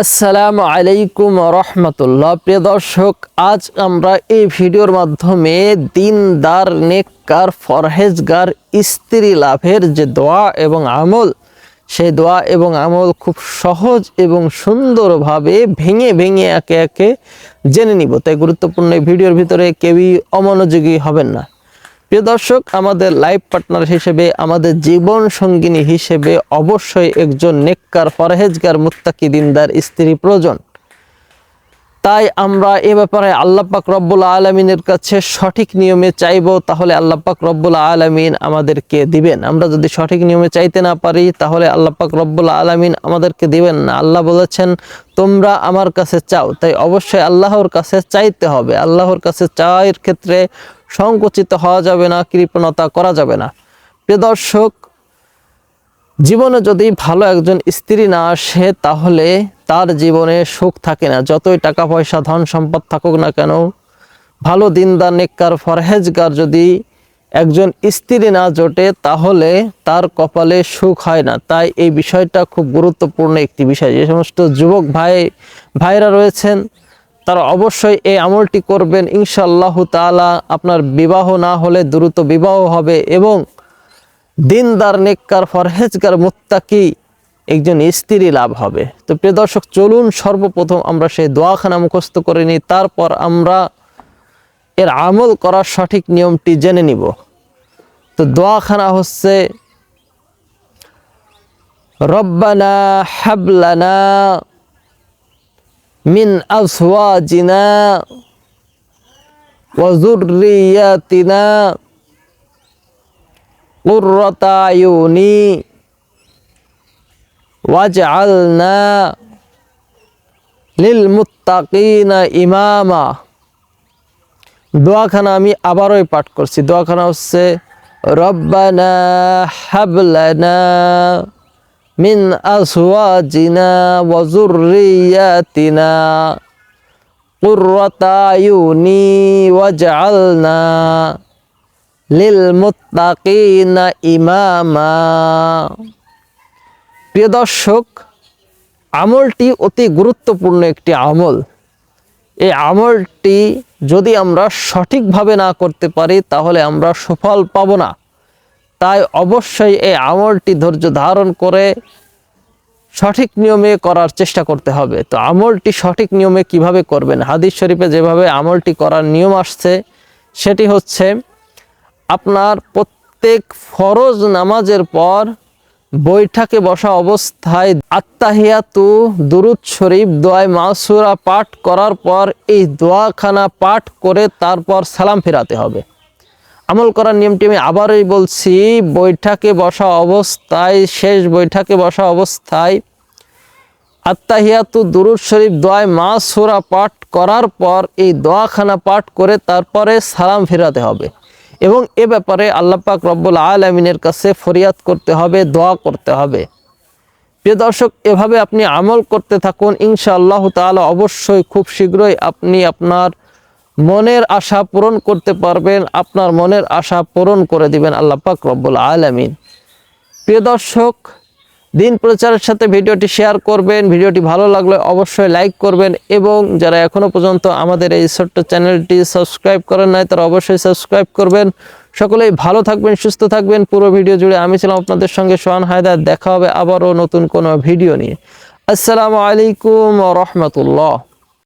আসসালামু আলাইকুম রহমতুল্লাহ। প্রিয় দর্শক, আজ আমরা এই ভিডিওর মাধ্যমে দিনদার, নেককার, ফরহেজগার, স্ত্রী লাভের যে দোয়া এবং আমল, সেই দোয়া এবং আমল খুব সহজ এবং সুন্দরভাবে ভেঙে ভেঙে একে একে জেনে নিব। তাই গুরুত্বপূর্ণ এই ভিডিওর ভিতরে কেউই অমনোযোগী হবেন না। প্রিয় দর্শক, আমাদের লাইফ পার্টনার হিসেবে, আমাদের জীবন সঙ্গিনী হিসেবে অবশ্যই একজন নেককার ফরহেজগার মুত্তাকি, দিনদার স্ত্রী প্রয়োজন। তাই আমরা এ ব্যাপারে আল্লাহ পাক রব্বুল আলমিনের কাছে সঠিক নিয়মে চাইব, তাহলে আল্লাহ পাক রব্বুল আলমিন আমাদেরকে দিবেন। আমরা যদি সঠিক নিয়মে চাইতে না পারি, তাহলে আল্লাহ পাক রব্বুল আলমিন আমাদেরকে দিবেন না। আল্লাহ বলেছেন, তোমরা আমার কাছে চাও। তাই অবশ্যই আল্লাহর কাছে চাইতে হবে। আল্লাহর কাছে চাওয়ার ক্ষেত্রে সংকুচিত হওয়া যাবে না, কৃপণতা করা যাবে না। প্রিয় দর্শক, জীবনে যদি ভালো একজন স্ত্রী না আসে, তাহলে তার জীবনে সুখ থাকে না। যতই টাকা পয়সা ধন সম্পদ থাকুক না কেন, ভালো দিনদার, নেককার, ফরহেজগার যদি একজন স্ত্রী না জোটে, তাহলে তার কপালে সুখ হয় না। তাই এই বিষয়টা খুব গুরুত্বপূর্ণ একটি বিষয়। যে সমস্ত যুবক ভাই, ভাইরা রয়েছেন তারা অবশ্যই এই আমলটি করবেন। ইনশাআল্লাহ তাআলা আপনার বিবাহ না হলে দ্রুত বিবাহ হবে এবং দিনদার, নেককার, ফরহেজগার, মুত্তাকি একজন স্ত্রী লাভ হবে। তো প্রিয় দর্শক, চলুন সর্বপ্রথম আমরা সেই দোয়াখানা মুখস্থ করে নিই। তারপর আমরা এর আমল করার সঠিক নিয়মটি জেনে নিব। তো দোয়াখানা হচ্ছে, রব্বানা হাবলানা মিন আজওয়াজিনা ওয়া যুররিয়াতিনা قرة عيوني واجعلنا للمتقين ইমামা দোয়াখানা আমি আবারই পাঠ করছি দোয়াখানা হচ্ছে রব্বানা হাবলানা মিন আসওয়াজিনা ওয়া যুররিয়াতিনা قرة عيوني واجعلنا লিল মুত্তাকিনা ইমামা প্রিয় দর্শক আমলটি অতি গুরুত্বপূর্ণ একটি আমল এই আমলটি যদি আমরা সঠিকভাবে না করতে পারি তাহলে আমরা সুফল পাব না তাই অবশ্যই এই আমলটি ধৈর্য ধারণ করে সঠিক নিয়মে করার চেষ্টা করতে হবে। তো আমলটি সঠিক নিয়মে কীভাবে করবেন? হাদিস শরীফে যেভাবে আমলটি করার নিয়ম আসছে, সেটি হচ্ছে আপনার প্রত্যেক ফরজ নামাজের পর বৈঠকে বসা অবস্থায় আত্মাহিয়াতু দুরুদ শরীফ দোয়ায় মাসুরা পাঠ করার পর এই দোয়াখানা পাঠ করে তারপর সালাম ফেরাতে হবে। আমল করার নিয়মটি আমি আবারই বলছি, বৈঠকে বসা অবস্থায়, শেষ বৈঠকে বসা অবস্থায় আত্মাহিয়াতু দুরুদ শরীফ দোয়ায় মাসুরা পাঠ করার পর এই দোয়াখানা পাঠ করে তারপরে সালাম ফেরাতে হবে এবং এ ব্যাপারে আল্লাহ পাক রব্বুল আলমিনের কাছে ফরিয়াদ করতে হবে, দোয়া করতে হবে। প্রিয় দর্শক, এভাবে আপনি আমল করতে থাকুন, ইনশাআল্লাহ তাআলা অবশ্যই খুব শীঘ্রই আপনি আপনার মনের আশা পূরণ করতে পারবেন, আপনার মনের আশা পূরণ করে দিবেন আল্লাহ পাক রব্বুল আলমিন। প্রিয় দর্শক, দিন প্রচারের সাথে ভিডিওটি শেয়ার করবেন, ভিডিওটি ভালো লাগলে অবশ্যই লাইক করবেন এবং যারা এখনও পর্যন্ত আমাদের এই ছোট্ট চ্যানেলটি সাবস্ক্রাইব করেন নাই, তারা অবশ্যই সাবস্ক্রাইব করবেন। সকলেই ভালো থাকবেন, সুস্থ থাকবেন। পুরো ভিডিও জুড়ে আমি ছিলাম আপনাদের সঙ্গে সোহান হায়দার। দেখা হবে আবারও নতুন কোনো ভিডিও নিয়ে। আসসালামু আলাইকুম রহমতুল্লাহ।